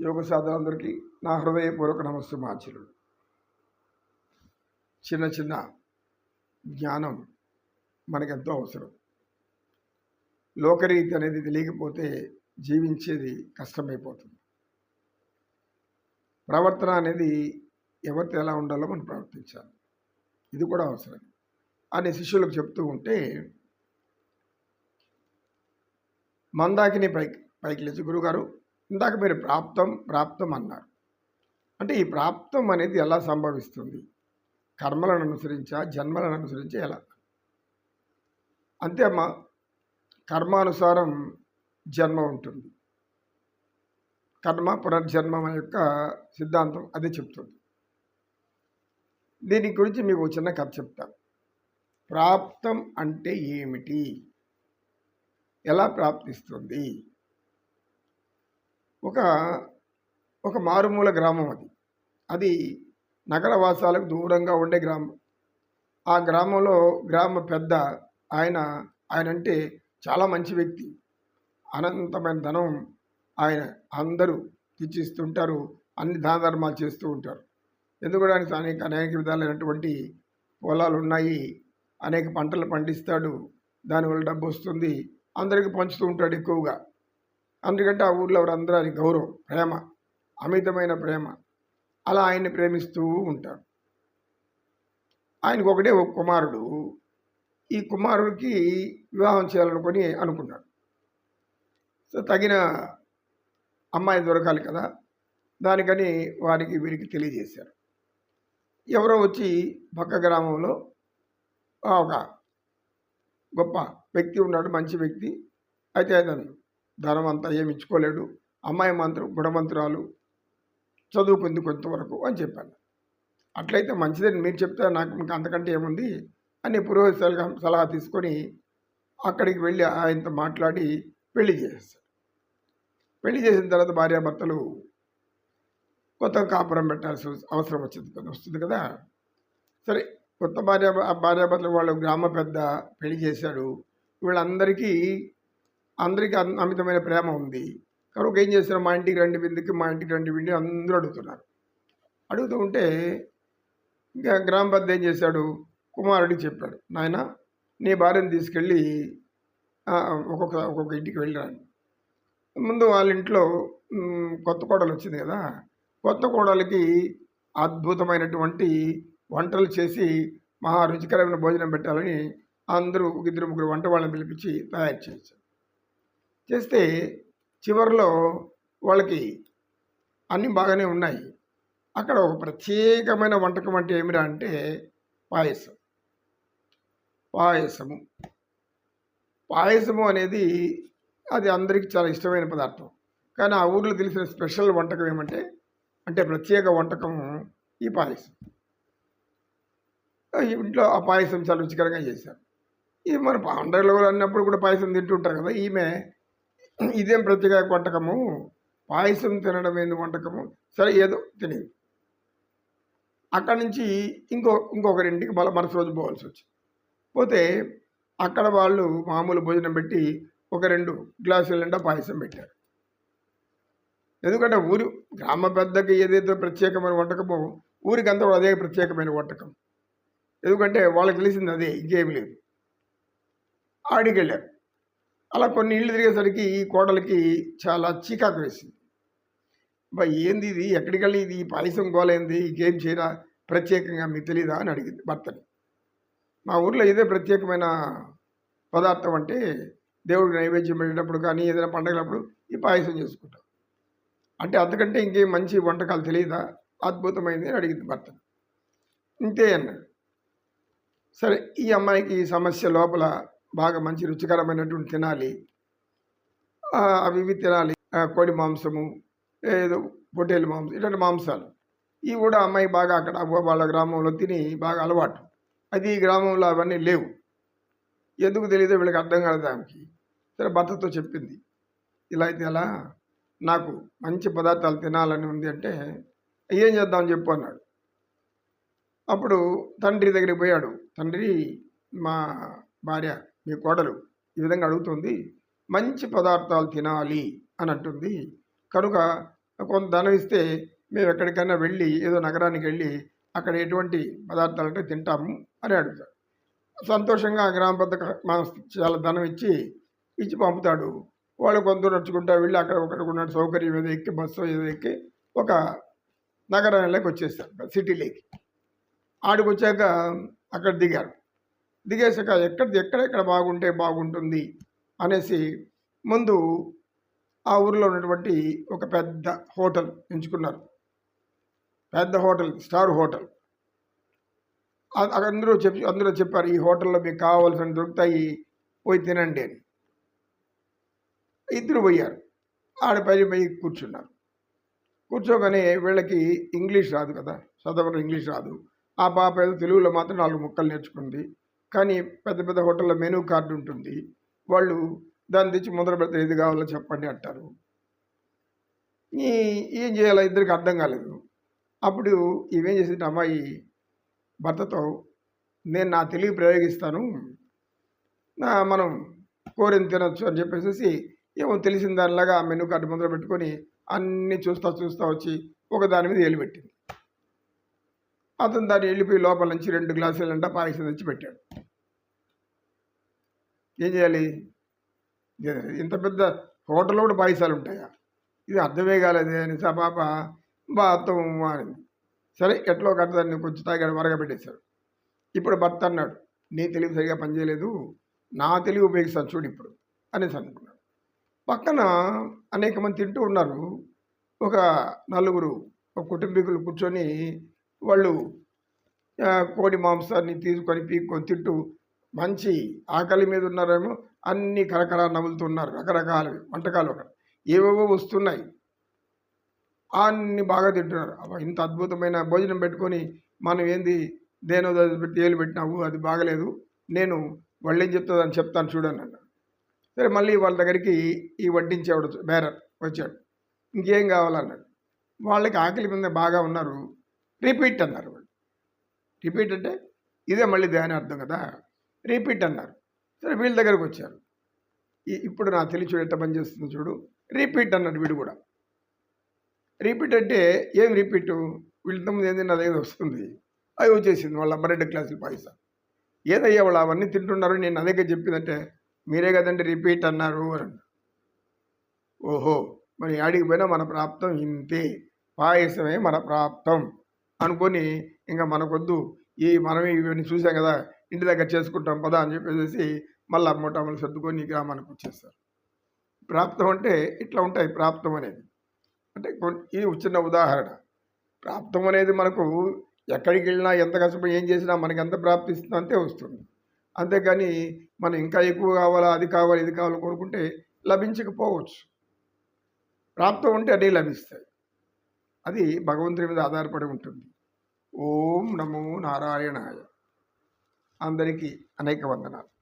యోగ సాధనందరికీ నా హృదయపూర్వక నమస్తే మాచరుడు చిన్న చిన్న జ్ఞానం మనకెంతో అవసరం. లోకరీతి అనేది తెలియకపోతే జీవించేది కష్టమైపోతుంది. ప్రవర్తన అనేది ఎవరితో ఎలా ఉండాలో మనం ప్రవర్తించాలి. ఇది కూడా అవసరం. అని శిష్యులకు చెప్తూ ఉంటే మందాకిని పైకి పైకి లేచి గురుగారు ఇందాక మీరు ప్రాప్తం ప్రాప్తం అన్నారు. అంటే ఈ ప్రాప్తం అనేది ఎలా సంభవిస్తుంది? కర్మలను అనుసరించా జన్మలను అనుసరించా ఎలా? అంతే అమ్మా కర్మానుసారం జన్మ ఉంటుంది. కర్మ పునర్జన్మ యొక్క సిద్ధాంతం అదే చెప్తుంది. దీని గురించి మీకు చిన్న కథ చెప్తాను ప్రాప్తం అంటే ఏమిటి? ఎలా ప్రాప్తిస్తుంది? ఒక ఒక మారుమూల గ్రామం అది. అది నగరవాసాలకు దూరంగా ఉండే గ్రామం. ఆ గ్రామంలో గ్రామ పెద్ద ఆయన ఆయన అంటే చాలా మంచి వ్యక్తి. అనంతమైన ధనం ఆయన. అందరూ తెచ్చిస్తుంటారు అన్ని దాన ధర్మాలు చేస్తూ ఉంటారు. ఎందుకంటే ఆయనకు అనేక అనేక విధాలైనటువంటి పొలాలు ఉన్నాయి అనేక పంటలు పండిస్తాడు. దానివల్ల డబ్బు వస్తుంది. అందరికీ పంచుతూ ఉంటాడు ఎక్కువగా. అందుకంటే ఆ ఊళ్ళో వారందరూ ఆయన గౌరవం ప్రేమ అమితమైన ప్రేమ. అలా ఆయన్ని ప్రేమిస్తూ ఉంటారు. ఆయనకు ఒకటే ఒక కుమారుడు. ఈ కుమారుడికి వివాహం చేయాలనుకొని అనుకున్నాడు. సో తగిన అమ్మాయి దొరకాలి కదా? దానికని వారికి వీరికి తెలియజేశారు. ఎవరో వచ్చి పక్క గ్రామంలో ఒక గొప్ప వ్యక్తి ఉన్నాడు మంచి వ్యక్తి. అయితే అతను ధనం అంతా ఏమి ఇచ్చుకోలేడు. అమ్మాయి మంత్రం గుణమంత్రాలు చదువుకుంది కొంతవరకు అని చెప్పాను. అట్లయితే మంచిదని మీరు చెప్తే నాకు ఇంకా అంతకంటే ఏముంది అని పురోహిత సలహా సలహా తీసుకొని అక్కడికి వెళ్ళి ఆయనతో మాట్లాడి పెళ్ళి చేసేస్తాడు పెళ్ళి చేసిన తర్వాత భార్యాభర్తలు కొత్త కాపురం పెట్టాల్సి అవసరం వచ్చింది కదా వస్తుంది కదా. సరే కొత్త భార్య భార్యాభర్తలు వాళ్ళు గ్రామ పెద్ద పెళ్ళి చేశాడు వీళ్ళందరికీ అందరికీ అమితమైన ప్రేమ ఉంది. కనుక ఏం చేస్తున్నారు మా ఇంటికి రండి విందుకి మా ఇంటికి రండి విండి అందరూ అడుగుతున్నారు. అడుగుతూ ఉంటే ఇంకా గ్రామ పెద్ద ఏం చేశాడు? కుమారుడికి చెప్పాడు నాయన నీ భార్యను తీసుకెళ్ళి ఒక్కొక్క ఒక్కొక్క ఇంటికి వెళ్ళాను ముందు వాళ్ళ ఇంట్లో కొత్త కోడలు వచ్చింది కదా కొత్త కోడలికి అద్భుతమైనటువంటి వంటలు చేసి మహా రుచికరమైన భోజనం పెట్టాలని అందరూ ఒక ఇద్దరు ముగ్గురు వంట వాళ్ళని పిలిపించి తయారు చేశారు. చేస్తే చివరిలో వాళ్ళకి అన్నీ బాగానే ఉన్నాయి. అక్కడ ఒక ప్రత్యేకమైన వంటకం అంటే ఏమిరా అంటే పాయసం. పాయసము. పాయసము అనేది అది అందరికీ చాలా ఇష్టమైన పదార్థం. కానీ ఆ ఊర్లో తెలిసిన స్పెషల్ వంటకం ఏమంటే అంటే ప్రత్యేక వంటకం ఈ పాయసం. ఇంట్లో ఆ పాయసం చాలా రుచికరంగా చేశారు. ఇది మన పండుగలు అన్నప్పుడు కూడా పాయసం తింటుంటారు కదా ఈమె ఇదేం ప్రత్యేక వంటకము? పాయసం తినడం ఏంది వంటకము? సరే ఏదో తినేది అక్కడి నుంచి ఇంకో ఇంకొకరింటికి మళ్ళీ మరుసటి రోజు పోవాల్సి వచ్చింది. పోతే అక్కడ వాళ్ళు మామూలు భోజనం పెట్టి ఒక రెండు గ్లాసుల నిండా పాయసం పెట్టారు. ఎందుకంటే ఊరు గ్రామ పెద్దకి ఏదైతే ప్రత్యేకమైన వంటకమో ఊరికి అంతా కూడా అదే ప్రత్యేకమైన వంటకం. ఎందుకంటే వాళ్ళకి తెలిసింది అదే ఇంకేం లేదు. ఆడికి వెళ్ళారు అలా కొన్ని ఇళ్ళు తిరిగేసరికి ఈ కోడలికి చాలా చీకాకు వేసింది. బా ఏంది ఇది? ఎక్కడికి వెళ్ళి ఇది? ఈ పాయసం గోలైంది? ఇంకేం చేయరా? ప్రత్యేకంగా మీకు తెలీదా? అని అడిగింది భర్తని. మా ఊర్లో ఇదే ప్రత్యేకమైన పదార్థం అంటే దేవుడికి నైవేద్యం పెట్టేటప్పుడు కానీ ఏదైనా పండగలప్పుడు ఈ పాయసం చేసుకుంటాం. అంటే అంతకంటే ఇంకేం మంచి వంటకాలు తెలియదా అద్భుతమైంది అని అడిగింది భర్త ఇంతే అన్నాడు. సరే ఈ అమ్మాయికి ఈ సమస్య లోపల బాగా మంచి రుచికరమైనటువంటి తినాలి. అవి ఇవి తినాలి. కోడి మాంసము ఏదో పొట్టేలు మాంసం ఇటువంటి మాంసాలు. ఇవి కూడా అమ్మాయి బాగా అక్కడ వాళ్ళ గ్రామంలో తిని బాగా అలవాటు. అది ఈ గ్రామంలో అవన్నీ లేవు. ఎందుకు తెలియదో వీళ్ళకి అర్థం కాలేదు ఆమెకి సరే భర్తతో చెప్పింది. ఇలా అయితే ఎలా? నాకు మంచి పదార్థాలు తినాలని ఉంది అంటే ఏం చేద్దామని చెప్పు అన్నాడు. అప్పుడు తండ్రి దగ్గరికి పోయాడు. తండ్రి మా భార్య మీ కోడలు ఈ విధంగా అడుగుతుంది మంచి పదార్థాలు తినాలి అని అంటుంది కనుక కొంత ధనం ఇస్తే మేము ఎక్కడికైనా వెళ్ళి ఏదో నగరానికి వెళ్ళి అక్కడ ఎటువంటి పదార్థాలు అంటే తింటాము అని అడుగుతాడు. సంతోషంగా గ్రామ పెద్ద చాలా ధనం ఇచ్చి ఇచ్చి పంపుతాడు. వాళ్ళు కొంత నడుచుకుంటా వెళ్ళి అక్కడ ఒకరికి ఉన్న సౌకర్యం ఏదో ఎక్కి బస్సు ఏదో ఎక్కి ఒక నగరానికి వచ్చేస్తారు సిటీలోకి ఆడికి వచ్చాక అక్కడ దిగారు. దిగేసాక ఎక్కడ ఎక్కడెక్కడ బాగుంటే బాగుంటుంది అనేసి ముందు ఆ ఊరిలో ఉన్నటువంటి ఒక పెద్ద హోటల్ ఎంచుకున్నారు. పెద్ద హోటల్ స్టార్ హోటల్. అక్కడ అందరూ చెప్పి అందరూ చెప్పారు ఈ హోటల్లో మీకు కావాల్సిన దొరుకుతాయి పోయి తినండి అని. ఇద్దరు పోయారు. ఆడ పై పోయి కూర్చున్నారు. కూర్చోగానే వీళ్ళకి ఇంగ్లీష్ రాదు కదా చదవడం ఇంగ్లీష్ రాదు. ఆ పాప తెలుగులో మాత్రం నాలుగు ముక్కలు నేర్చుకుంది. కానీ పెద్ద పెద్ద హోటల్లో మెనూ కార్డు ఉంటుంది. వాళ్ళు దాన్ని తెచ్చి మొదలు పెడితే ఏది కావాలో చెప్పండి అంటారు. ఈ ఏం చేయాలో ఇద్దరికి అర్థం కాలేదు. అప్పుడు ఇవేం చేసింది అమ్మాయి భర్తతో నేను నా తెలివి ప్రయోగిస్తాను నా మనం కోరిని తినొచ్చు అని చెప్పేసి ఏమో తెలిసిన దానిలాగా ఆ మెనూ కార్డు ముందర పెట్టుకొని అన్నీ చూస్తా చూస్తా వచ్చి ఒక దాని మీద ఏలిపెట్టింది అతను దాన్ని వెళ్ళిపోయి లోపల నుంచి రెండు గ్లాసులు అంట పాయసం తెచ్చి పెట్టాడు. ఏం చేయాలి? ఇంత పెద్ద హోటల్లో కూడా పాయసాలు ఉంటాయా? ఇది అర్థమే కాలేదే అని ఆ పాప బాత్తం మారింది సరే ఎట్లో ఒక దాన్ని కొంచెం తాగాడు మరగబెట్టేశాడు ఇప్పుడు భర్త అన్నాడు నీ తెలివి సరిగా పనిచేయలేదు నా తెలివి ఉపయోగిస్తాను చూడు ఇప్పుడు అనేసి అనుకున్నాడు. పక్కన అనేక మంది తింటూ ఉన్నారు. ఒక నలుగురు ఒక కుటుంబీకులు కూర్చొని వాళ్ళు కోడి మాంసాన్ని తీసుకొని పీక్కొని తింటూ మంచి ఆకలి మీద ఉన్నారేమో అన్ని కరకర నవ్వులుతున్నారు రకరకాల వంటకాలు అక్కడ. ఏవేవో వస్తున్నాయి. అన్ని బాగా తింటున్నారు. ఇంత అద్భుతమైన భోజనం పెట్టుకొని మనం ఏంది దేనో పెట్టి ఏలు పెట్టినావు అది బాగలేదు. నేను వాళ్ళు ఏం చెప్తుందని చెప్తాను చూడండి అన్నాడు సరే మళ్ళీ వాళ్ళ దగ్గరికి ఈ వడ్డించేవాడు బేరర్ వచ్చాడు. ఇంకేం కావాలన్నాడు వాళ్ళకి ఆకలి మీద బాగా ఉన్నారు. రిపీట్ అన్నారు వాళ్ళు. రిపీట్ అంటే ఇదే మళ్ళీ దాని అర్థం కదా. రిపీట్ అన్నారు. సరే వీళ్ళ దగ్గరకు వచ్చారు. ఇప్పుడు నా తెలివి చూడు ఎట్ట పని చేస్తుంది చూడు. రిపీట్ అన్నాడు వీడు కూడా. రిపీట్ అంటే ఏం రిపీట్? వీళ్ళతో ముందు ఏంది నా దగ్గర వస్తుంది. అది వచ్చేసింది వాళ్ళ అమ్మ రెండు క్లాసులు పాయసం. ఏదయ్యా వాళ్ళు అవన్నీ తింటున్నారు? నేను నా దగ్గర చెప్పిందంటే మీరే కదండి రిపీట్ అన్నారు అని ఓహో మరి ఆడికి పోయినా మన ప్రాప్తం ఇంతే. పాయసమే మన ప్రాప్తం. అనుకొని ఇంకా మనకొద్దు. ఈ మనం ఇవన్నీ చూసాం కదా ఇంటి దగ్గర చేసుకుంటాం పదా అని చెప్పేసి మళ్ళీ మూటమ్మలు సర్దుకొని ఈ గ్రామానికి వచ్చేస్తారు. ప్రాప్తం అంటే ఇట్లా ఉంటాయి ప్రాప్తం అనేది. అంటే ఇది చిన్న ఉదాహరణ. ప్రాప్తం అనేది మనకు ఎక్కడికి వెళ్ళినా ఎంత కష్టపడి ఏం చేసినా మనకి ఎంత ప్రాప్తిస్తుందో అంతే వస్తుంది. అంతేకాని మనం ఇంకా ఎక్కువ కావాలా అది కావాలి ఇది కావాలి కోరుకుంటే లభించకపోవచ్చు. ప్రాప్తం ఉంటే అన్నీ లభిస్తాయి. అది భగవంతుడి మీద ఆధారపడి ఉంటుంది. ఓం నమో నారాయణాయ. అందరికీ అనేక వందనాలు.